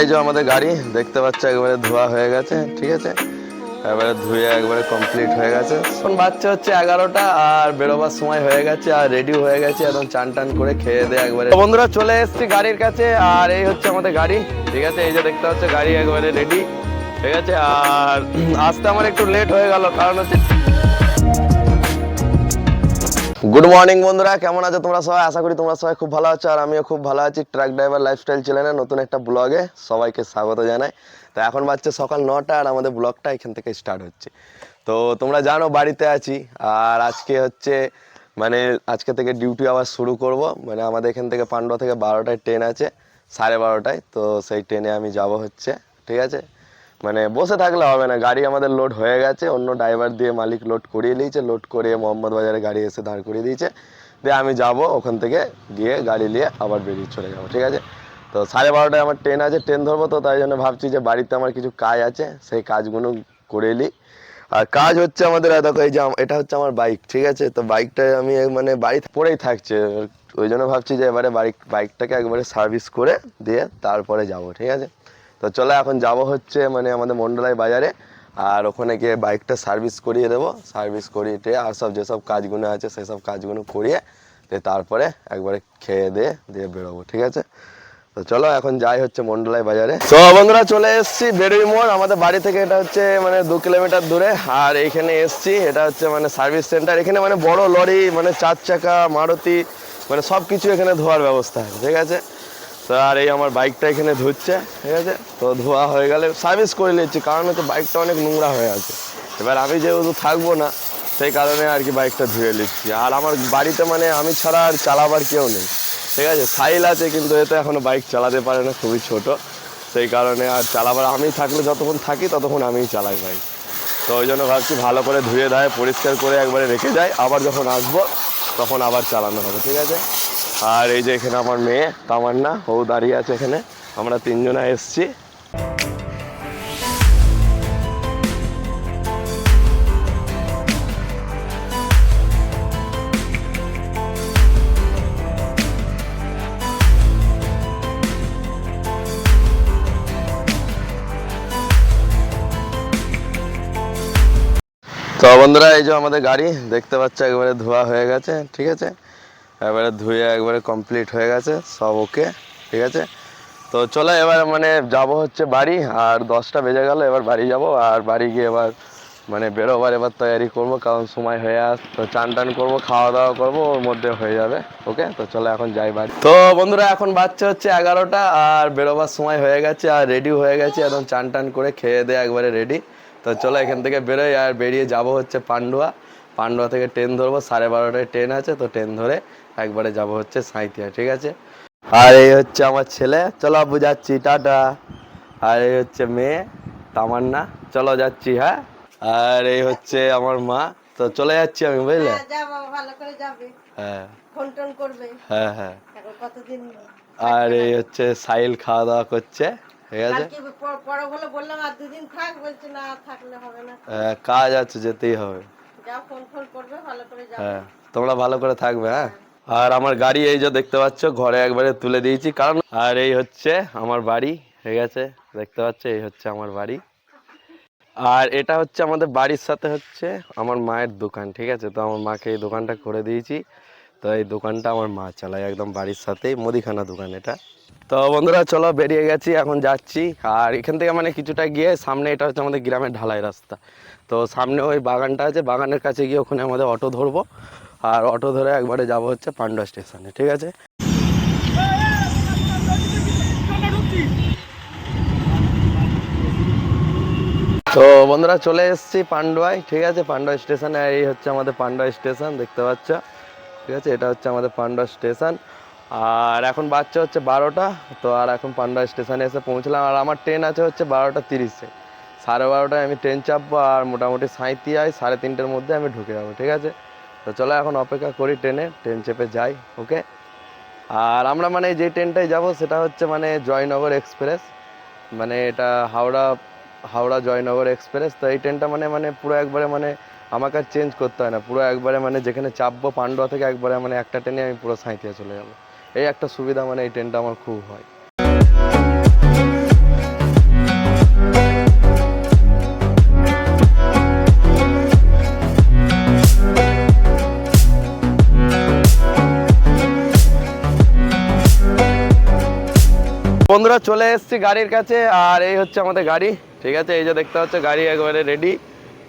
এই যে আমাদের গাড়ি, দেখতে পাচ্ছ একবারে ধোয়া হয়ে গেছে, ঠিক আছে? এবারে ধুয়ে একবারে কমপ্লিট হয়ে গেছে। এখন বাচ্চা হচ্ছে এগারোটা, আর বেরোবার সময় হয়ে গেছে, আর রেডি হয়ে গেছে, একদম চান টান করে খেয়ে দিয়ে একবারে। বন্ধুরা, চলে এসেছি গাড়ির কাছে, আর এই হচ্ছে আমাদের গাড়ি, ঠিক আছে? এই যে দেখতে পাচ্ছ, গাড়ি একবারে রেডি ঠিক আছে? আর আসতে আমার একটু লেট হয়ে গেল, কারণ হচ্ছে গুড মর্নিং বন্ধুরা। কেমন আছো তোমরা সবাই? আশা করি তোমরা সবাই খুব ভালো আছো, আর আমিও খুব ভালো আছি। ট্রাক ড্রাইভার লাইফস্টাইল চ্যানেলের নতুন একটা ব্লগে সবাইকে স্বাগত জানাই। তো এখন বাজছে সকাল নটা, আর আমাদের ব্লগটা এখান থেকে স্টার্ট হচ্ছে। তো তোমরা জানো, বাড়িতে আছি, আর আজকে হচ্ছে মানে আজকে থেকে ডিউটি আবার শুরু করব। মানে আমাদের এখান থেকে পান্ডা থেকে বারোটায় ট্রেন আছে, সাড়ে বারোটায়। তো সেই ট্রেনে আমি যাব হচ্ছে, ঠিক আছে? মানে বসে থাকলে হবে না, গাড়ি আমাদের লোড হয়ে গেছে, অন্য ড্রাইভার দিয়ে মালিক লোড করিয়ে নিয়েছে লোড করিয়ে মোহাম্মদ বাজারে গাড়ি এসে দাঁড় করিয়ে দিয়েছে। দিয়ে আমি যাব, ওখান থেকে গিয়ে গাড়ি নিয়ে আবার বেরিয়ে চলে যাব, ঠিক আছে? তো সাড়ে বারোটায় আমার ট্রেন আছে ট্রেন ধরবো তো, তাই জন্য ভাবছি যে বাড়িতে আমার কিছু কাজ আছে, সেই কাজগুলো করে নিই। আর কাজ হচ্ছে আমাদের, দেখো এই যে এটা হচ্ছে আমার বাইক ঠিক আছে? তো বাইকটা আমি মানে বাড়িতে পড়েই থাকছে, ওই জন্য ভাবছি যে এবারে বাইক বাইকটাকে একবারে সার্ভিস করে দিয়ে তারপরে যাব, ঠিক আছে? তো চলো এখন যাব হচ্ছে মানে আমাদের মন্ডলাই বাজারে, আর ওখানে গিয়ে বাইকটা সার্ভিস করিয়ে দেবো। সার্ভিস করিয়ে আর সব যেসব কাজগুলো আছে, সেসব কাজগুলো করিয়ে দিয়ে তারপরে একবারে খেয়ে দিয়ে দিয়ে বেরোবো, ঠিক আছে? তো চলো এখন যাই হচ্ছে মন্ডলাই বাজারে। তো বন্ধুরা চলে এসেছি বেরুই মোড়, আমাদের বাড়ি থেকে এটা হচ্ছে মানে দু কিলোমিটার দূরে, আর এইখানে এসেছি, এটা হচ্ছে মানে সার্ভিস সেন্টার। এখানে মানে বড় লরি মানে চার চাকা, মারুতি মানে সব কিছু এখানে ধোয়ার ব্যবস্থা আছে, ঠিক আছে? আর এই আমার বাইকটা এখানে ধুচ্ছে, ঠিক আছে? তো ধোয়া হয়ে গেলে সার্ভিস করে নিচ্ছি, কারণ হচ্ছে বাইকটা অনেক নোংরা হয়ে আছে। এবার আমি যেহেতু থাকব না, সেই কারণে আর কি বাইকটা ধুয়ে নিচ্ছি। আর আমার বাড়িতে মানে আমি ছাড়া আর চালাবার কেউ নেই, ঠিক আছে? সাইল আছে, কিন্তু এতে এখনও বাইক চালাতে পারে না, খুবই ছোট। সেই কারণে আর চালাবার, আমি থাকলে যতক্ষণ থাকি, ততক্ষণ আমিই চালাই বাইক। তো ওই জন্য ভাবছি ভালো করে ধুয়ে দেয় পরিষ্কার করে একবারে রেখে যায় আবার যখন আসব, তখন আবার চালানো হবে, ঠিক আছে? আর এই যে এখানে আমার মেয়ে, তামান্না, ও দাঁড়িয়ে আছে এখানে। আমরা তিনজনা এসছি। তো বন্ধুরা, এই যে আমাদের গাড়ি, দেখতে পাচ্ছ, একবারে ধোয়া হয়ে গেছে, ঠিক আছে? এবারে ধুয়ে একবারে কমপ্লিট হয়ে গেছে, সব ওকে ঠিক আছে? তো চলো এবার মানে যাব হচ্ছে বাড়ি, আর দশটা বেজে গেল, এবার বাড়ি যাব, আর বাড়ি গিয়ে এবার মানে বেরোবার এবার তৈরি করব, কারণ সময় হয়ে আস, তো চান টান করব খাওয়া দাওয়া করব, ওর মধ্যে হয়ে যাবে ওকে তো চলো এখন যাই বাড়ি। তো বন্ধুরা, এখন বাচ্চা হচ্ছে এগারোটা, আর বেরোবার সময় হয়ে গেছে, আর রেডি হয়ে গেছে, একদম চান টান করে খেয়ে দিয়ে একবারে রেডি তো চলো এখান থেকে বেরোই, আর বেরিয়ে যাব হচ্ছে পান্ডুয়া। পান্ডুয়া থেকে ট্রেন ধরবো, সাড়ে বারোটায় ট্রেন আছে, তো ট্রেন ধরে একবারে যাব হচ্ছে সাঁইথিয়া ঠিক আছে? আর এই হচ্ছে আমার ছেলে। চলো আব্বু যাচ্ছি টাটা। আর এই হচ্ছে মেয়ে তামান্না। চলো যাচ্ছি হ্যাঁ? আর এই হচ্ছে আমার মা। তো চলে যাচ্ছি আমি বুঝলে? হ্যাঁ, হ্যাঁ। হ্যাঁ হ্যাঁ। আর এই হচ্ছে সাইল খাওয়া দাওয়া করছে ঠিক আছে? হ্যাঁ, কাজ আছে যেতেই হবে। হ্যাঁ তোমরা ভালো করে থাকবে হ্যাঁ। আর আমার গাড়ি এই যে দেখতে পাচ্ছ, ঘরে একবারে তুলে দিয়েছি। কারণ আর এই হচ্ছে আমার বাড়ি, ঠিক আছে? দেখতে পাচ্ছ, এই হচ্ছে আমার বাড়ি। আর এটা হচ্ছে আমাদের বাড়ির সাথে হচ্ছে আমার মায়ের দোকান, ঠিক আছে? তো আমার মাকে এই দোকানটা করে দিয়েছি। তো এই দোকানটা আমার মা চালায় একদম বাড়ির সাথেই, মুদিখানা দোকান এটা। তো বন্ধুরা, চলো বেরিয়ে গেছি, এখন যাচ্ছি। আর এখান থেকে মানে কিছুটা গিয়ে সামনে এটা হচ্ছে আমাদের গ্রামের ঢালাই রাস্তা। তো সামনে ওই বাগানটা আছে, বাগানের কাছে গিয়ে ওখানে আমাদের অটো ধরবো। আর অটো ধরে একবারে যাব হচ্ছে পান্ডা স্টেশনে, ঠিক আছে? তো বন্ধুরা চলে এসেছি পান্ডুয়ায় ঠিক আছে? পান্ডুয়া স্টেশনে, এই হচ্ছে আমাদের পান্ডুয়া স্টেশন, দেখতে পাচ্ছ? ঠিক আছে? এটা হচ্ছে আমাদের পান্ডুয়া স্টেশন। আর এখন বাচ্চা হচ্ছে বারোটা, তো আর এখন পান্ডুয়া স্টেশনে এসে পৌঁছলাম। আর আমার ট্রেন আছে হচ্ছে বারোটা তিরিশে। সাড়ে বারোটায় আমি ট্রেন চাপবো, আর মোটামুটি সাঁইতিয়ায় সাড়ে তিনটের মধ্যে আমি ঢুকে যাব, ঠিক আছে? তো চলো এখন অপেক্ষা করি ট্রেনে, ট্রেন চেপে যাই ওকে আর আমরা মানে যে ট্রেনটায় যাব সেটা হচ্ছে মানে জয়নগর এক্সপ্রেস মানে এটা হাওড়া হাওড়া জয়নগর এক্সপ্রেস, তো এই ট্রেনটা মানে মানে পুরো একবারে মানে আমাকে আর চেঞ্জ করতে হয় না, পুরো একবারে মানে যেখানে চাপবো পান্ডুয়া থেকে একবারে মানে একটা ট্রেনে আমি পুরো সাঁইতিয়া চলে যাব। এই একটা সুবিধা মানে এই ট্রেনটা আমার খুব হয়। বন্ধুরা চলে এসেছি গাড়ির কাছে, আর এই হচ্ছে আমাদের গাড়ি। ঠিক আছে, এই যে দেখতে হচ্ছে গাড়ি একবারে রেডি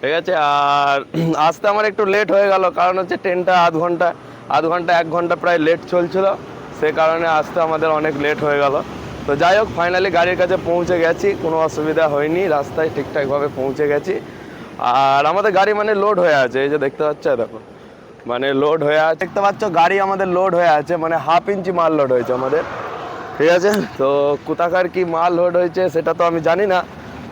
ঠিক আছে, আর আসতে আমার একটু লেট হয়ে গেল, কারণ হচ্ছে ট্রেনটা আধ ঘণ্টা আধ ঘণ্টা, এক ঘণ্টা প্রায় লেট চলছিল। সে কারণে আসতে আমাদের অনেক লেট হয়ে গেল। তো যাই হোক ফাইনালি গাড়ির কাছে পৌঁছে গেছি, কোনো অসুবিধা হয়নি, রাস্তায় ঠিকঠাকভাবে পৌঁছে গেছি। আর আমাদের গাড়ি মানে লোড হয়ে আছে, এই যে দেখতে পাচ্ছ, দেখো। মানে লোড হয়ে আছে, দেখতে পাচ্ছ, গাড়ি আমাদের লোড হয়ে আছে মানে হাফ ইঞ্চি মাল লোড হয়েছে আমাদের। ঠিক আছে? তো কোথাকার কি মাল লোড হয়েছে সেটা তো আমি জানি না।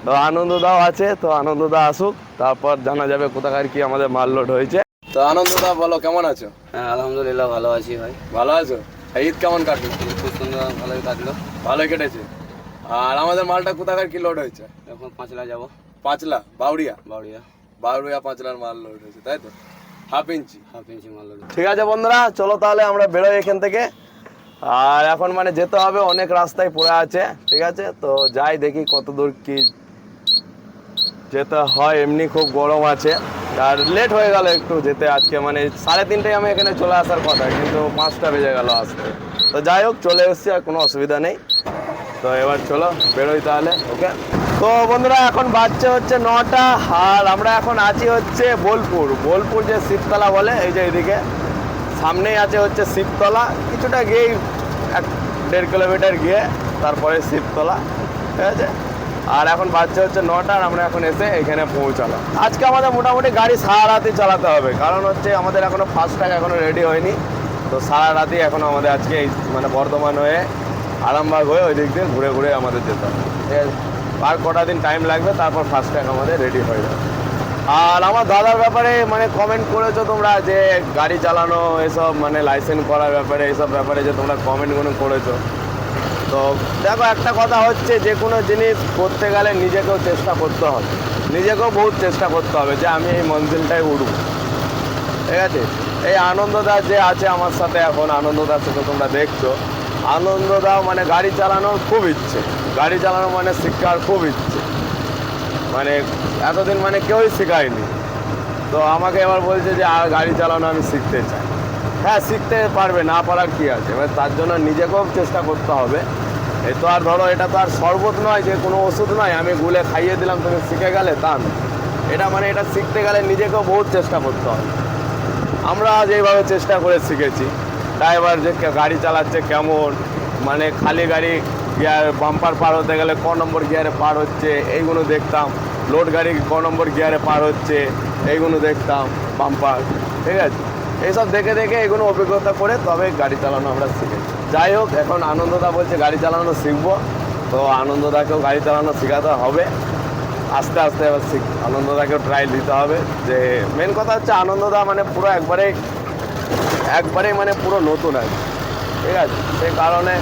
তো আনন্দদাও আছে তো আনন্দদা আসুক তারপর জানা যাবে কোথাকার কি আমাদের মাল লোড হয়েছে। তো আনন্দদা বলো কেমন আছো? হ্যাঁ আলহামদুলিল্লাহ ভালো আছি ভাই। ভালো আছো? ঈদ কেমন কাটলো? খুব সুন্দর ভালোই কাটলো। ভালোই কেটেছে? আর আমাদের মালটা কোথাকার কি লোড হয়েছে? এখন পাঁচলা যাব। পাঁচলা বাউরিয়া বাউরিয়া বাউরিয়া পাঁচলার মাল লোড হয়েছে তাই তো? Half inch. হাফ ইঞ্চি মাল লোড। ঠিক আছে বন্ধুরা চলো তাহলে আমরা বেরোই এখান থেকে। আর এখন মানে যেতে হবে, অনেক রাস্তায় পড়ে আছে, ঠিক আছে? তো যাই দেখি কত দূর কি যেতে হয়। এমনি খুব গরম আছে। আর লেট হয়ে গেল একটু যেতে আজকে মানে সাড়ে তিনটায় আমি এখানে চলে আসার কথা, কিন্তু পাঁচটা বেজে গেল আসতে তো যাই হোক, চলে এসেছি, আর কোনো অসুবিধা নেই। তো এবার চলো, বেরোই তাহলে ওকে তো বন্ধুরা, এখন বাচ্চা হচ্ছে নটা, আর আমরা এখন আছি হচ্ছে বোলপুর। বোলপুর যে শিবতলা বলে, এই যে এদিকে। সামনেই আছে হচ্ছে শিবতলা, কিছুটা গিয়েই এক দেড় কিলোমিটার গিয়ে তারপরে শিবতলা, ঠিক আছে? আর এখন বাচ্চা হচ্ছে নটা আর আমরা এখন এসে এখানে পৌঁছালাম। আজকে আমাদের মোটামুটি গাড়ি সারা রাতই চালাতে হবে, কারণ হচ্ছে আমাদের এখনও ফার্স্ট ট্যাগ এখনও রেডি হয়নি। তো সারা রাতই এখন আমাদের আজকে এই মানে বর্ধমান হয়ে, আরামবাগ হয়ে ওই দিক দিয়ে ঘুরে ঘুরে আমাদের যেতে হবে, ঠিক আছে? আর কটা দিন টাইম লাগবে, তারপর ফার্স্ট ট্যাগ আমাদের রেডি হয়ে যাবে। আর আমার দাদার ব্যাপারে মানে কমেন্ট করেছ তোমরা যে গাড়ি চালানো, এসব মানে লাইসেন্স করার ব্যাপারে, এসব ব্যাপারে যে তোমরা কমেন্টগুলো করেছ। তো দেখো, একটা কথা হচ্ছে, যে কোনো জিনিস করতে গেলে নিজেকেও চেষ্টা করতে হবে। নিজেকেও বহুত চেষ্টা করতে হবে যে আমি এই মঞ্জিলটায় উঠব ঠিক আছে? এই আনন্দদা যে আছে আমার সাথে এখন, আনন্দদার সাথে তোমরা দেখছ। আনন্দদা মানে গাড়ি চালানোর খুব ইচ্ছে। গাড়ি চালানো মানে শিক্ষার খুব ইচ্ছে। মানে এতদিন মানে কেউই শেখায়নি। তো আমাকে এবার বলছে যে, আর গাড়ি চালানো আমি শিখতে চাই। হ্যাঁ শিখতে পারবে, না পারার কী আছে? এবার তার জন্য নিজেকেও চেষ্টা করতে হবে। এ তো আর ধরো, এটা তো আর শরবত নয়, যে কোনো ওষুধ নয়। আমি গুলে খাইয়ে দিলাম, তুমি শিখে গেলে তা এটা মানে এটা শিখতে গেলে নিজেকেও বহুত চেষ্টা করতে হবে। আমরা যেভাবে চেষ্টা করে শিখেছি। ড্রাইভার যে গাড়ি চালাচ্ছে কেমন? মানে খালি গাড়ি গিয়ার বাম্পার পার হতে গেলে ক নম্বর গিয়ারে পার হচ্ছে? এইগুলো দেখতাম। লোড গাড়ি ক নম্বর গিয়ারে পার হচ্ছে, এইগুলো দেখতাম, বাম্পার, ঠিক আছে? এইসব দেখে দেখে এগুলো অভিজ্ঞতা করে তবে গাড়ি চালানো আমরা শিখেছি। যাই হোক, এখন আনন্দদা বলছে গাড়ি চালানো শিখব, তো আনন্দদাকেও গাড়ি চালানো শেখাতে হবে। আস্তে আস্তে এবার শিখ, আনন্দদাকেও ট্রায়াল দিতে হবে যে মেন কথা হচ্ছে আনন্দদা মানে পুরো একবারে একবারে মানে পুরো নতুন আর ঠিক আছে? সেই কারণে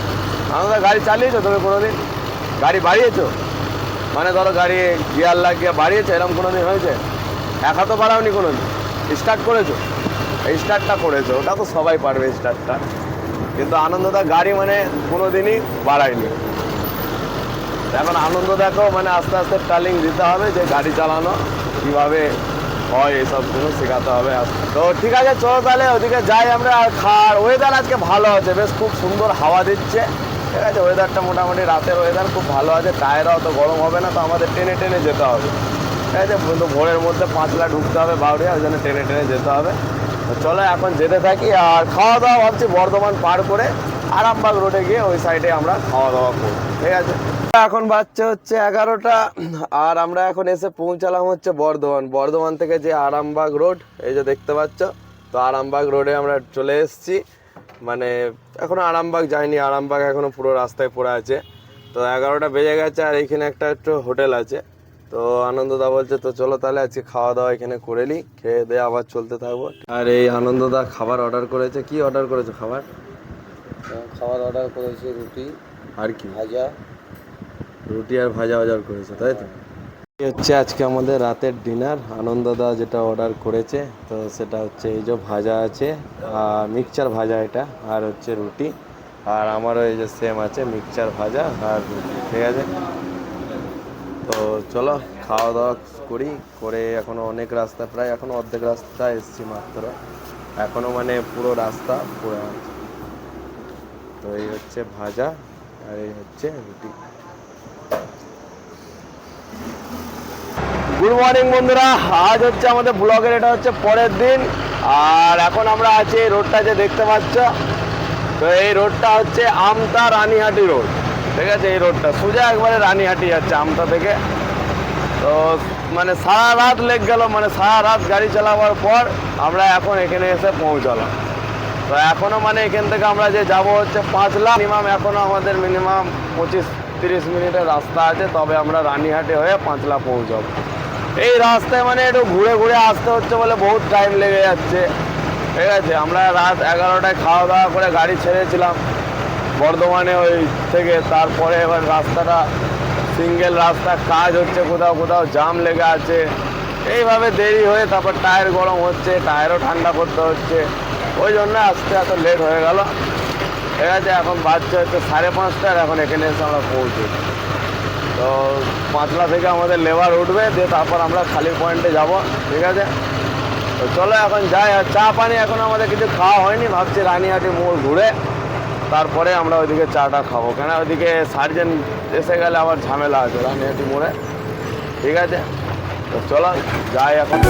আনন্দদা, গাড়ি চালিয়েছো তুমি কোনোদিন? গাড়ি বাড়িয়েছো? মানে ধরো গাড়ি গিয়ার লাগিয়ে বাড়িয়েছে এরকম কোনো দিন হয়েছে? এক হাতও বাড়াওনি কোনো দিন স্টার্ট করেছ? এই স্টার্টটা করেছ, ওটা তো সবাই পারবে স্টার্টটা কিন্তু আনন্দদা গাড়ি মানে কোনো দিনই বাড়ায়নি। এখন আনন্দ দেখো মানে আস্তে আস্তে ট্রালিং দিতে হবে যে গাড়ি চালানো, কীভাবে হয় এইসবগুলো শেখাতে হবে। তো ঠিক আছে, চলো তাহলে, ওদিকে যাই আমরা। আর খার ওয়েদার আজকে ভালো আছে, বেশ খুব সুন্দর হাওয়া দিচ্ছে। ঠিক আছে ওয়েদারটা মোটামুটি রাতের ওয়েদার খুব ভালো আছে, টায়ারও অত গরম হবে না, তো আমাদের টেনে টেনে যেতে হবে। ঠিক আছে কিন্তু ভোরের মধ্যে পাঁচলা ঢুকতে হবে বাউরিয়া, ওই জন্য টেনে টেনে যেতে হবে। চলো, এখন যেতে থাকি, আর খাওয়া দাওয়া ভাবছি বর্ধমান পার করে আরামবাগ রোডে গিয়ে ওই সাইডে আমরা খাওয়া দাওয়া করব, ঠিক আছে? এখন বাচ্চা হচ্ছে এগারোটা, আর আমরা এখন এসে পৌঁছালাম হচ্ছে বর্ধমান। বর্ধমান থেকে যে আরামবাগ রোড এই যে দেখতে পাচ্ছ, তো আরামবাগ রোডে আমরা চলে এসেছি। মানে এখনও আরামবাগ যায়নি আরামবাগ এখনও পুরো রাস্তায় পড়ে আছে। তো এগারোটা বেজে গেছে আর এইখানে একটা একটু হোটেল আছে। তো আনন্দদা বলছে তো চলো তাহলে আজকে খাওয়া দাওয়া এখানে করে নিই খেয়ে দিয়ে আবার চলতে থাকব। আর এই আনন্দদা খাবার অর্ডার করেছে। কি অর্ডার করেছে খাবার? খাবার অর্ডার করেছি রুটি আর কি? ভাজা। রুটি আর ভাজা অর্ডার করেছে তাই তো? হচ্ছে আজকে আমাদের রাতের ডিনার। আনন্দদা যেটা অর্ডার করেছে, তো সেটা হচ্ছে এই যে ভাজা আছে মিক্সচার ভাজা এটা, আর হচ্ছে রুটি। আর আমারও এই যে সেম আছে মিক্সচার ভাজা আর রুটি, ঠিক আছে? তো চলো, খাওয়া দাওয়া করি, করে এখনও অনেক রাস্তা, প্রায় এখনও অর্ধেক রাস্তা এসছি মাত্র। এখনও মানে পুরো রাস্তা পুরো তো এই হচ্ছে ভাজা, আর এই হচ্ছে রুটি। গুড মর্নিং বন্ধুরা। আজ হচ্ছে আমাদের ব্লগের এটা হচ্ছে পরের দিন। আর এখন আমরা আছি এই রোডটা যে দেখতে পাচ্ছ। তো এই রোডটা হচ্ছে আমতা রানীহাটি রোড ঠিক আছে? এই রোডটা সোজা একবারে রানীহাটি যাচ্ছে আমতা থেকে। তো মানে সারা রাত লেগ গেল মানে সারা রাত গাড়ি চালাবার পর আমরা এখন এখানে এসে পৌঁছালাম। তো এখনও মানে এখান থেকে আমরা যে যাব হচ্ছে পাঁচ লাখ মিনিমাম এখনও আমাদের মিনিমাম পঁচিশ তিরিশ মিনিটের রাস্তা আছে, তবে আমরা রানীহাটে হয়ে পাঁচলা পৌঁছাবো। এই রাস্তায় মানে একটু ঘুরে ঘুরে আসতে হচ্ছে বলে বহুত টাইম লেগে যাচ্ছে। ঠিক আছে, আমরা রাত এগারোটায় খাওয়া দাওয়া করে গাড়ি ছেড়েছিলাম বর্ধমানে ওই থেকে। তারপরে এবার রাস্তাটা সিঙ্গেল রাস্তা, কাজ হচ্ছে কোথাও কোথাও জাম লেগে আছে। এইভাবে দেরি হয়ে তারপর টায়ার গরম হচ্ছে টায়ারও ঠান্ডা করতে হচ্ছে। ওই জন্য আসতে এত লেট হয়ে গেল। ঠিক আছে, এখন বাচ্চা হচ্ছে সাড়ে পাঁচটা আর এখন এখানে এসে আমরা পৌঁছি তো পাঁচলা থেকে আমাদের লেবার উঠবে, দিয়ে তারপর আমরা খালি পয়েন্টে যাব, ঠিক আছে? তো চলো এখন যাই, আর চা পানি এখন আমাদের কিছু খাওয়া হয়নি, ভাবছি রানীহাটি মোড় ঘুরে তারপরে আমরা ওইদিকে চাটা খাব। কেন ওইদিকে সার্জেন এসে গেলে আবার ঝামেলা আছে রানিহাটি মোড়ে, ঠিক আছে? তো চলো, যাই এখন।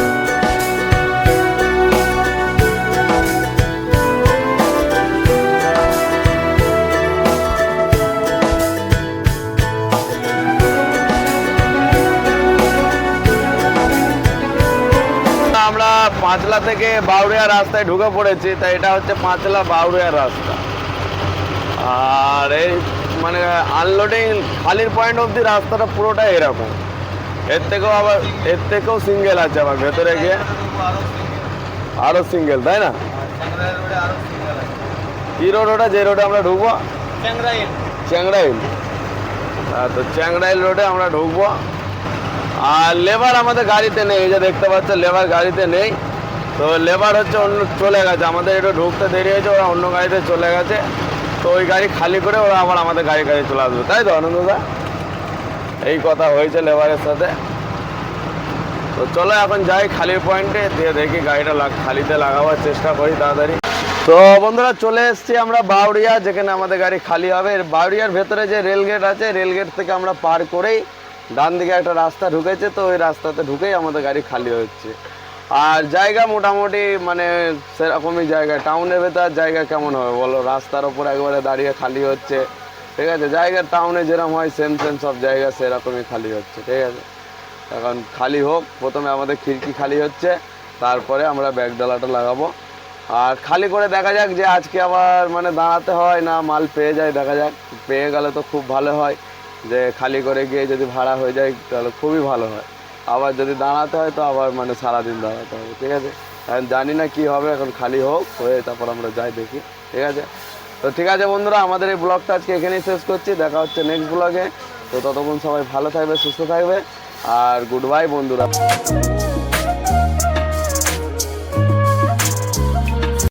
পাঁচলা থেকে বাউরিয়া রাস্তায় ঢুকে পড়েছি তাই এটা হচ্ছে পাঁচলা বাউরিয়া রাস্তা। আর এই মানে আনলোডিং খালির পয়েন্ট অবধি রাস্তাটা পুরোটা এরকম। এর থেকেও আবার, এর থেকেও সিঙ্গেল আছে আবার ভেতরে গিয়ে। আরও সিঙ্গেল তাই না? কি রোড ওটা? যে রোডে আমরা ঢুকবো? চ্যাংরাইল তো চ্যাংরাইল রোডে আমরা ঢুকবো। আর লেবার আমাদের গাড়িতে নেই, এই যে দেখতে পাচ্ছ লেবার গাড়িতে নেই। তো লেবার হচ্ছে অন্য চলে গেছে। আমাদের একটু ঢুকতে দেরি হয়েছে, ওরা অন্য গাড়িতে চলে গেছে। তো ওই গাড়ি খালি করে ওরা আবার আমাদের গাড়ি গাড়ি চলে আসবে। তাই তো আনন্দদা এই কথা হয়েছে লেবারের সাথে। তো চলো এখন যাই খালির পয়েন্টে দিয়ে দেখি গাড়িটা খালিতে লাগাবার চেষ্টা করি তাড়াতাড়ি। তো বন্ধুরা চলে এসেছি আমরা বাউরিয়া যেখানে আমাদের গাড়ি খালি হবে। বাউরিয়ার ভেতরে যে রেল গেট আছে, রেল গেট থেকে আমরা পার করেই ডান দিকে একটা রাস্তা ঢুকেছে। তো ওই রাস্তাতে ঢুকেই আমাদের গাড়ি খালি হচ্ছে। আর জায়গা মোটামুটি মানে সেরকমই জায়গা। টাউনের ভেতর জায়গা কেমন হবে বলো? রাস্তার ওপর একবারে দাঁড়িয়ে খালি হচ্ছে। ঠিক আছে? জায়গা টাউনে যেরকম হয় সেম সেম সব জায়গা সেরকমই খালি হচ্ছে। ঠিক আছে? এখন খালি হোক, প্রথমে আমাদের খিড়কি খালি হচ্ছে, তারপরে আমরা ব্যাগডালাটা লাগাবো। আর খালি করে দেখা যাক যে আজকে আবার মানে দাঁড়াতে হয় না, মাল পেয়ে যায়, দেখা যাক। পেয়ে গেলে তো খুব ভালো হয়। যে খালি করে গিয়ে যদি ভাড়া হয়ে যায়, তাহলে খুবই ভালো হয়। আবার যদি দাঁড়াতে হয় তো আবার মানে সারাদিন দাঁড়াতে হবে, ঠিক আছে? এখন জানি না কি হবে, এখন খালি হোক, হয়ে তারপর আমরা যাই দেখি, ঠিক আছে? তো ঠিক আছে বন্ধুরা, আমাদের এই ব্লগটা আজকে এখানেই শেষ করছি, দেখা হচ্ছে নেক্সট ব্লগে। তো ততক্ষণ সবাই ভালো থাকবে, সুস্থ থাকবে, আর গুড বাই বন্ধুরা।